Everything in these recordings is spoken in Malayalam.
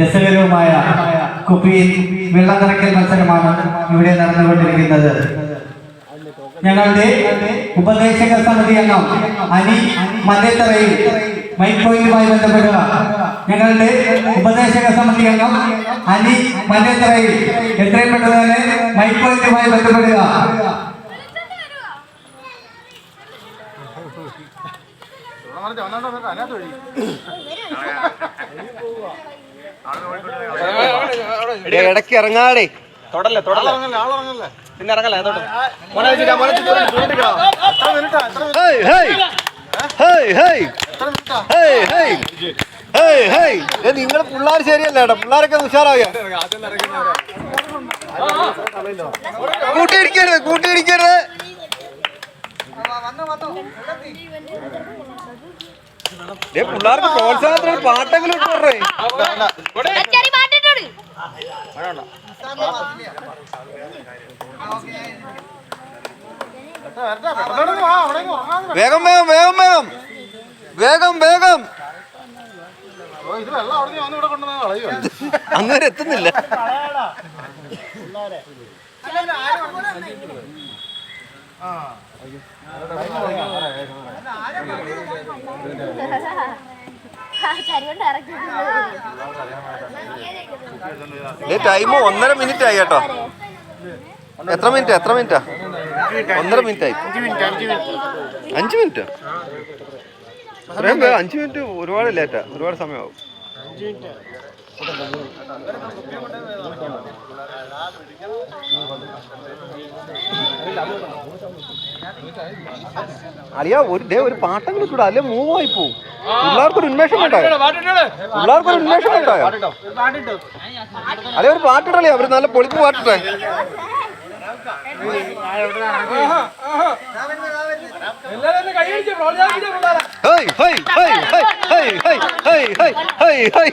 രസകരവുമായ കുപ്പിയിൽ വെള്ളം നിറയ്ക്കൽ മത്സരമാണ് ഇവിടെ നടന്നുകൊണ്ടിരിക്കുന്നത്. ഞങ്ങളുടെ ഉപദേശക സമിതി അംഗം അനി മല്ലേത്തറയിൽ മൈക്ക് പോയിന്റുമായി ബന്ധപ്പെടുക. ഞങ്ങളുടെ ഉപദേശക സമിതി അംഗം അനി മല്ലേത്തറയിൽ എത്രയും പെട്ടെന്ന് തന്നെ മൈക്ക് പോയിന്റുമായി ബന്ധപ്പെടുക. ഇടയ്ക്ക് ഇറങ്ങാടേ. തൊടല്ലേ തൊടല്ലേ. പിന്നെ ഇറങ്ങല്ലേ തൊട്ട് മോനെ വെച്ചിട്ടാ മോനെ നിങ്ങളെ പിള്ളേർ പിള്ളേരൊക്കെ ഉഷാറാവുക കൂട്ടിയിടിക്കരുത് കൂട്ടിയിടിക്കരുത് പിള്ളേർക്ക് പ്രോത്സാഹനത്തിന് പാട്ടെങ്കിലും ഇട്ടേ വേഗം വേഗം വേഗം വേഗം. വേഗം വേഗം. അങ്ങനെ എത്തുന്നില്ല. ആ. ഏ ടൈം ഒന്നര മിനിറ്റ് ആയി കേട്ടോ. എത്ര മിനിറ്റ് എത്ര മിനിറ്റാ ഒന്നര മിനിറ്റ് ആയി. അഞ്ച് മിനിറ്റ് അത്രയും വേഗം അഞ്ച് മിനിറ്റ് ഒരുപാട് ലേറ്റാ ഒരുപാട് സമയമാവും. അളിയാ ഒരു ഡേ ഒരു പാട്ടെങ്കിലും കൂടെ അല്ലെ മൂവ് ആയി പോവും. പിള്ളേർക്കൊരു ഉന്മേഷം വേണ്ടായോ പിള്ളേർക്കൊരു ഉന്മേഷം വേണ്ടായോ അല്ലെ ഒരു പാട്ടിട്ടല്ലേ? അവർ നല്ല പൊളിപ്പ് പാട്ടിട്ടെ. Hi hi hi hi hi hi hi hi hey.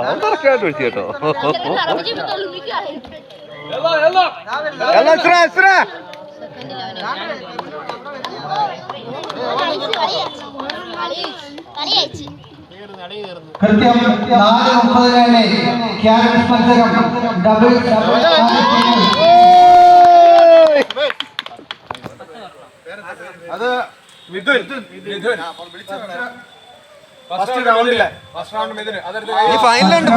Hey കറക്റ്റായിട്ട് വിളിച്ചു കേട്ടോ എല്ലാം ഇസ്ര ഇസ്ര കൃത്യം നാല് മുപ്പതിനാണ് ക്യാരറ്റ് മത്സരം ഡബിൾ അത് Mithun Mithun first first round లే ఫస్ట్ రౌండ్ మీద అదర్ ఈ ఫైనల్ అండి